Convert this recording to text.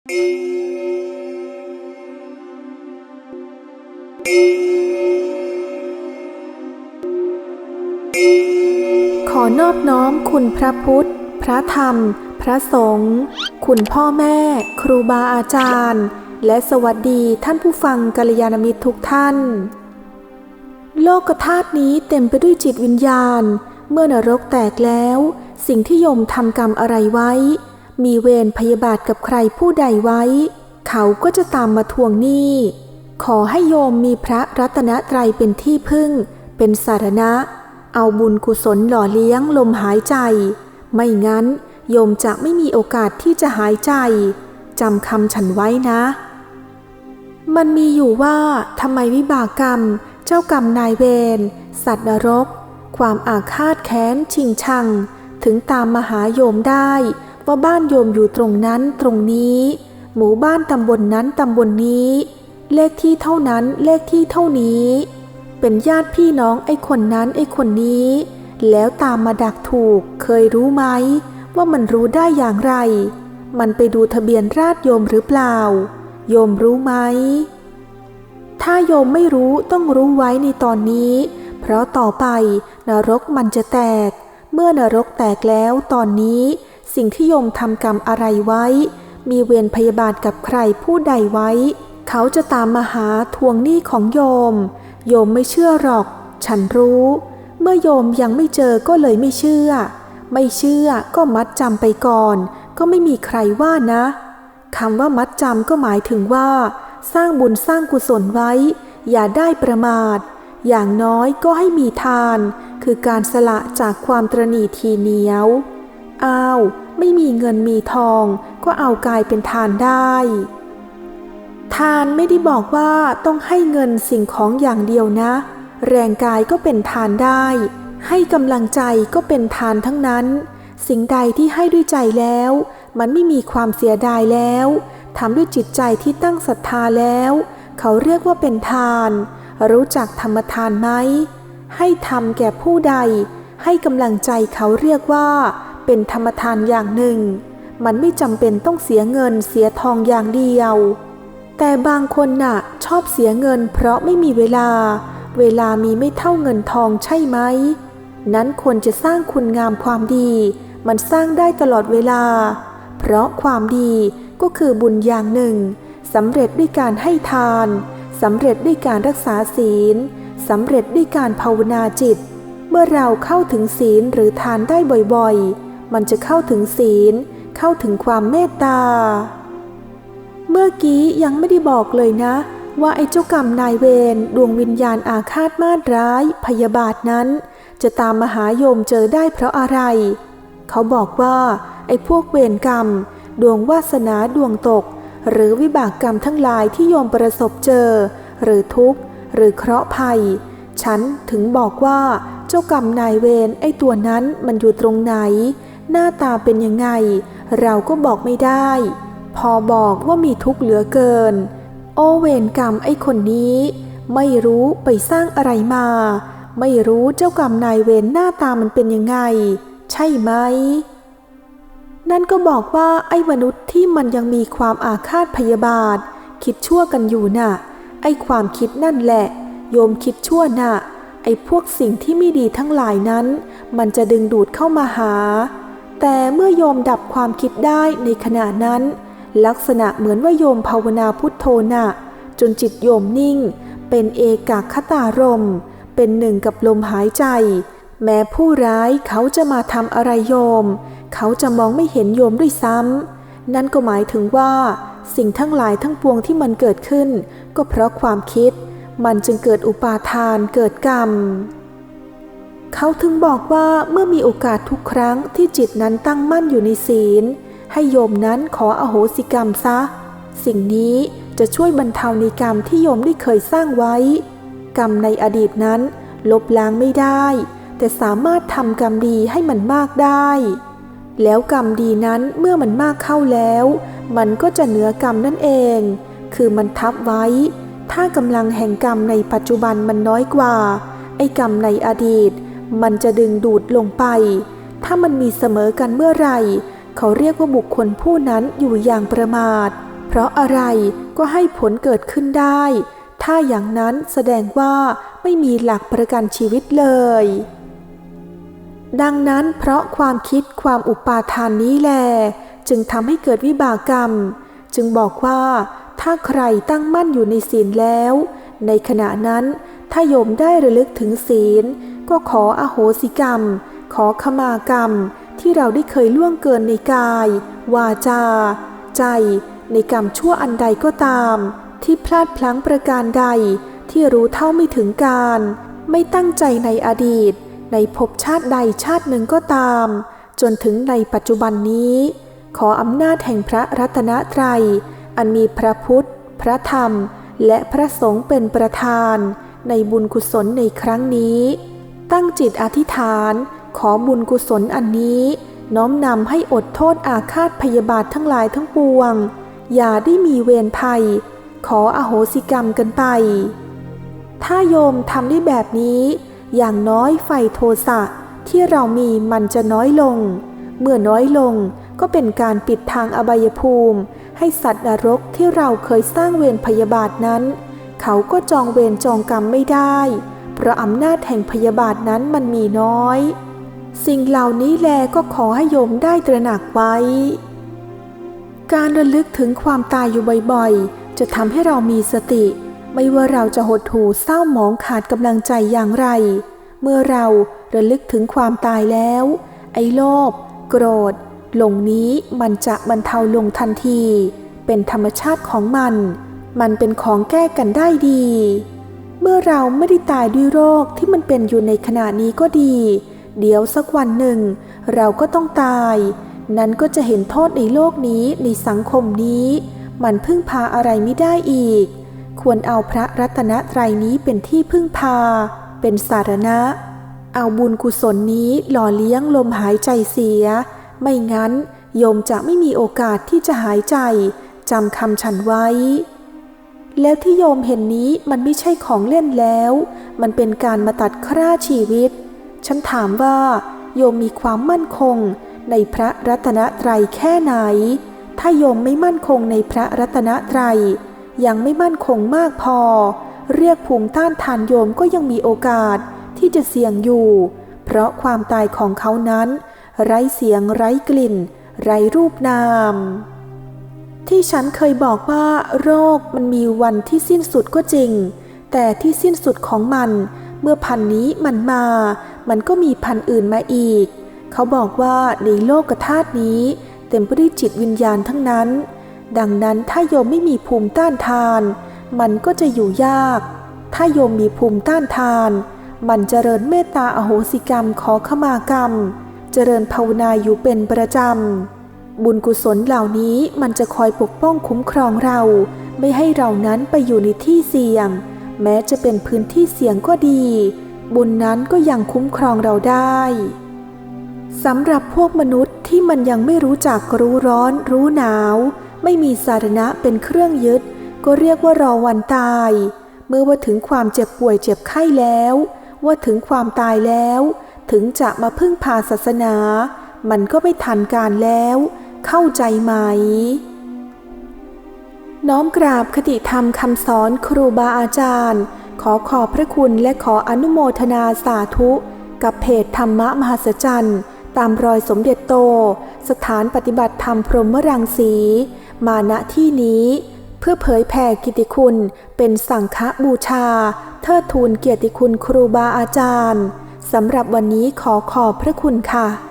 ขอนอบน้อมคุณพระพุทธ พระธรรม พระสงฆ์ คุณพ่อแม่ ครูบาอาจารย์ และสวัสดีท่านผู้ฟังกัลยาณมิตรทุกท่าน โลกธาตุนี้เต็มไปด้วยจิตวิญญาณ เมื่อนรกแตกแล้ว สิ่งที่โยมทำกรรมอะไรไว้ มีเวรพยาบาทกับใครผู้ใดไว้ เขาก็จะตามมาทวงหนี้ ขอให้โยมมีพระรัตนตรัยเป็นที่พึ่ง เป็นสารณะ เอาบุญกุศลหล่อเลี้ยงลมหายใจ ไม่งั้นโยมจะไม่มีโอกาสที่จะหายใจจำคำฉันไว้นะ มันมีอยู่ว่าทำไมวิบากกรรม เจ้ากรรมนายเวรสัตว์นรก ความอาฆาตแค้นชิงชัง ถึงตามมาหาโยมได้ ว่าบ้านโยมอยู่ตรงนั้นตรงนี้ หมู่บ้านตำบลนนั้นตำบลนนี้ เลขที่เท่านั้นเลขที่เท่านี้ เป็นญาติพี่น้องไอ้คนนั้นไอ้คนนี้ แล้วตามมาดักถูกเคยรู้ไหม ว่ามันรู้ได้อย่างไร มันไปดูทะเบียนราษโยมหรือเปล่า โยมรู้ไหม ถ้าโยมไม่รู้ต้องรู้ไว้ในตอนนี้ เพราะต่อไปนรกมันจะแตก เมื่อนรกแตกแล้วตอนนี้ สิ่งที่โยมทำกรรมอะไรไว้ มีเวรพยาบาทกับใครผู้ใดไว้ เขาจะตามมาหาทวงหนี้ของโยม โยมไม่เชื่อหรอก ฉันรู้ เมื่อโยมยังไม่เจอก็เลยไม่เชื่อ ไม่เชื่อก็มัดจำไปก่อน ก็ไม่มีใครว่านะคำว่ามัดจำก็หมายถึงว่า สร้างบุญสร้างกุศลไว้ อย่าได้ประมาท อย่างน้อยก็ให้มีทาน คือการสละจากความตรณีทีเหนียว อ้าว ไม่มีเงินมีทอง ก็เอากายเป็นทานได้ ทานไม่ได้บอกว่าต้องให้เงินสิ่งของอย่างเดียวนะ แรงกายก็เป็นทานได้ ให้กำลังใจก็เป็นทานทั้งนั้น สิ่งใดที่ให้ด้วยใจแล้ว มันไม่มีความเสียดายแล้วทำด้วยจิตใจที่ตั้งศรัทธาแล้ว เขาเรียกว่าเป็นทาน รู้จักธรรมทานไหมให้ทำแก่ผู้ใด ให้กำลังใจเขาเรียกว่า เป็นธรรมทานอย่างหนึ่ง มันไม่จำเป็นต้องเสียเงินเสียทองอย่างเดียว แต่บางคนน่ะชอบเสียเงินเพราะไม่มีเวลา เวลามีไม่เท่าเงินทองใช่ไหม นั้นควรจะสร้างคุณงามความดี มันสร้างได้ตลอดเวลา เพราะความดีก็คือบุญอย่างหนึ่งสำเร็จด้วยการให้ทานสำเร็จด้วยการรักษาศีลสำเร็จด้วยการภาวนาจิต เมื่อเราเข้าถึงศีลหรือทานได้บ่อยๆ มันจะเข้าถึงศีล เข้าถึงความเมตตา เมื่อกี้ยังไม่ได้บอกเลยนะ ว่าไอ้เจ้ากรรมนายเวรดวงวิญญาณอาฆาตมาดร้าย พยาบาทนั้น จะตามมหาโยมเจอได้เพราะอะไร เขาบอกว่า ไอ้พวกเวรกรรม ดวงวาสนาดวงตก หรือวิบากกรรมทั้งหลายที่โยมประสบเจอ หรือทุกข์ หรือเคราะห์ภัย ฉันถึงบอกว่าเจ้ากรรมนายเวรไอ้ตัวนั้นมันอยู่ตรงไหน หน้าตาเป็นยังไง เราก็บอกไม่ได้ พอบอกว่ามีทุกข์เหลือเกิน โอเวรกรรมไอ้คนนี้ ไม่รู้ไปสร้างอะไรมา ไม่รู้เจ้ากรรมนายเวรหน้าตามันเป็นยังไง ใช่ไหม นั่นก็บอกว่าไอ้มนุษย์ที่มันยังมีความอาฆาตพยาบาท คิดชั่วกันอยู่น่ะ ไอ้ความคิดนั่นแหละ โยมคิดชั่วน่ะไอ้พวกสิ่งที่ไม่ดีทั้งหลายนั้น มันจะดึงดูดเข้ามาหา แต่เมื่อโยมดับความคิดได้ในขณะนั้น ลักษณะเหมือนว่าโยมภาวนาพุทโธนะจนจิตโยมนิ่ง เป็นเอกคตารม เป็นหนึ่งกับลมหายใจ แม้ผู้ร้ายเขาจะมาทำอะไรโยม เขาจะมองไม่เห็นโยมด้วยซ้ำนั่นก็หมายถึงว่า สิ่งทั้งหลายทั้งปวงที่มันเกิดขึ้น ก็เพราะความคิด มันจึงเกิดอุปาทานเกิดกรรม เขาถึงบอกว่าเมื่อมีโอกาสทุกครั้งที่จิตนั้นตั้งมั่นอยู่ในศีล ให้โยมนั้นขออโหสิกรรมซะ สิ่งนี้จะช่วยบรรเทาในกรรมที่โยมได้เคยสร้างไว้ กรรมในอดีตนั้น ลบล้างไม่ได้ แต่สามารถทำกรรมดีให้มันมากได้ แล้วกรรมดีนั้นเมื่อมันมากเข้าแล้ว มันก็จะเหนือกรรมนั่นเอง คือมันทับไว้ ถ้ากำลังแห่งกรรมในปัจจุบันมันน้อยกว่า ไอ้กรรมในอดีต มันจะดึงดูดลงไป ถ้ามันมีเสมอกันเมื่อไหร่ เขาเรียกว่าบุคคลผู้นั้นอยู่อย่างประมาท เพราะอะไรก็ให้ผลเกิดขึ้นได้ ถ้าอย่างนั้นแสดงว่าไม่มีหลักประกันชีวิตเลย ดังนั้นเพราะความคิดความอุปาทานนี้แล จึงทำให้เกิดวิบากกรรม จึงบอกว่าถ้าใครตั้งมั่นอยู่ในศีลแล้ว ในขณะนั้นถ้าโยมได้ระลึกถึงศีล ก็ขออโหสิกรรม ขอขมากรรม ที่เราได้เคยล่วงเกินในกาย วาจา ใจ ในกรรมชั่วอันใดก็ตาม ที่พลาดพลั้งประการใด ที่รู้เท่าไม่ถึงการ ไม่ตั้งใจในอดีต ในภพชาติใดชาติหนึ่งก็ตาม จนถึงในปัจจุบันนี้ ขออำนาจแห่งพระรัตนตรัย อันมีพระพุทธ พระธรรม และพระสงฆ์เป็นประธานในบุญกุศลในครั้งนี้ ตั้งจิตอธิษฐาน ขอบุญกุศลอันนี้ น้อมนำให้อดโทษอาฆาตพยาบาททั้งหลายทั้งปวง อย่าได้มีเวรภัย ขออโหสิกรรมกันไป ถ้าโยมทำได้แบบนี้ อย่างน้อยไฟโทสะที่เรามีมันจะน้อยลง เมื่อน้อยลงก็เป็นการปิดทางอบายภูมิ ให้สัตว์นรกที่เราเคยสร้างเวรพยาบาทนั้น เขาก็จองเวรจองกรรมไม่ได้ เพราะอำนาจแห่งพยาบาทนั้นมันมีน้อย สิ่งเหล่านี้แลก็ขอให้โยมได้ตระหนักไว้ การระลึกถึงความตายอยู่บ่อยๆ จะทำให้เรามีสติ ไม่ว่าเราจะหดหู่เศร้าหมองขาดกำลังใจอย่างไร เมื่อเราระลึกถึงความตายแล้ว ไอ้โลภโกรธหลงนี้มันจะบรรเทาลงทันที เป็นธรรมชาติของมัน มันเป็นของแก้กันได้ดี เมื่อเราไม่ได้ตายด้วยโรคที่มันเป็นอยู่ในขณะนี้ก็ดี เดี๋ยวสักวันหนึ่ง เราก็ต้องตาย นั้นก็จะเห็นโทษในโลกนี้ในสังคมนี้ มันพึ่งพาอะไรไม่ได้อีก ควรเอาพระรัตนตรัยนี้เป็นที่พึ่งพา เป็นสารณะ เอาบุญกุศลนี้หล่อเลี้ยงลมหายใจเสีย ไม่งั้นโยมจะไม่มีโอกาสที่จะหายใจจำคำฉันไว้ แล้วที่โยมเห็นนี้มันไม่ใช่ของเล่นแล้ว มันเป็นการมาตัดคร่าชีวิต ฉันถามว่า โยมมีความมั่นคงในพระรัตนตรัยแค่ไหน ถ้าโยมไม่มั่นคงในพระรัตนตรัย ยังไม่มั่นคงมากพอ เรียกภูมิต้านทานโยมก็ยังมีโอกาสที่จะเสี่ยงอยู่ เพราะความตายของเขานั้น ไร้เสียงไร้กลิ่น ไร้รูปนาม ที่ฉันเคยบอกว่าโรคมันมีวันที่สิ้นสุดก็จริง แต่ที่สิ้นสุดของมัน เมื่อพันนี้มันมา มันก็มีพันอื่นมาอีก เขาบอกว่าในโลกธาตุนี้ เต็มไปด้วยจิตวิญญาณทั้งนั้น ดังนั้นถ้าโยมไม่มีภูมิต้านทาน มันก็จะอยู่ยาก ถ้าโยมมีภูมิต้านทาน มันเจริญเมตตาอโหสิกรรมขอขมากรรมเจริญภาวนาอยู่เป็นประจำ บุญกุศลเหล่านี้มันจะคอยปกป้องคุ้มครองเรา ไม่ให้เรานั้นไปอยู่ในที่เสี่ยง แม้จะเป็นพื้นที่เสี่ยงก็ดี บุญนั้นก็ยังคุ้มครองเราได้สำหรับพวกมนุษย์ที่มันยังไม่รู้จักรู้ร้อนรู้หนาว ไม่มีสาระเป็นเครื่องยึด ก็เรียกว่ารอวันตาย เมื่อว่าถึงความเจ็บป่วยเจ็บไข้แล้ว ว่าถึงความตายแล้ว ถึงจะมาพึ่งพาศาสนา มันก็ไม่ทันการแล้ว เข้าใจไหม น้อมกราบคติธรรมคำสอนครูบาอาจารย์ ขอขอบพระคุณและขออนุโมทนาสาธุ กับเพจธรรมะมหัศจรรย์ ตามรอยสมเด็จโต สถานปฏิบัติธรรมพรหมรังสี มาณที่นี้เพื่อเผยแผ่กิตติคุณเป็นสังฆบูชา เทิดทูนเกียรติคุณครูบาอาจารย์ สำหรับวันนี้ขอขอบพระคุณค่ะ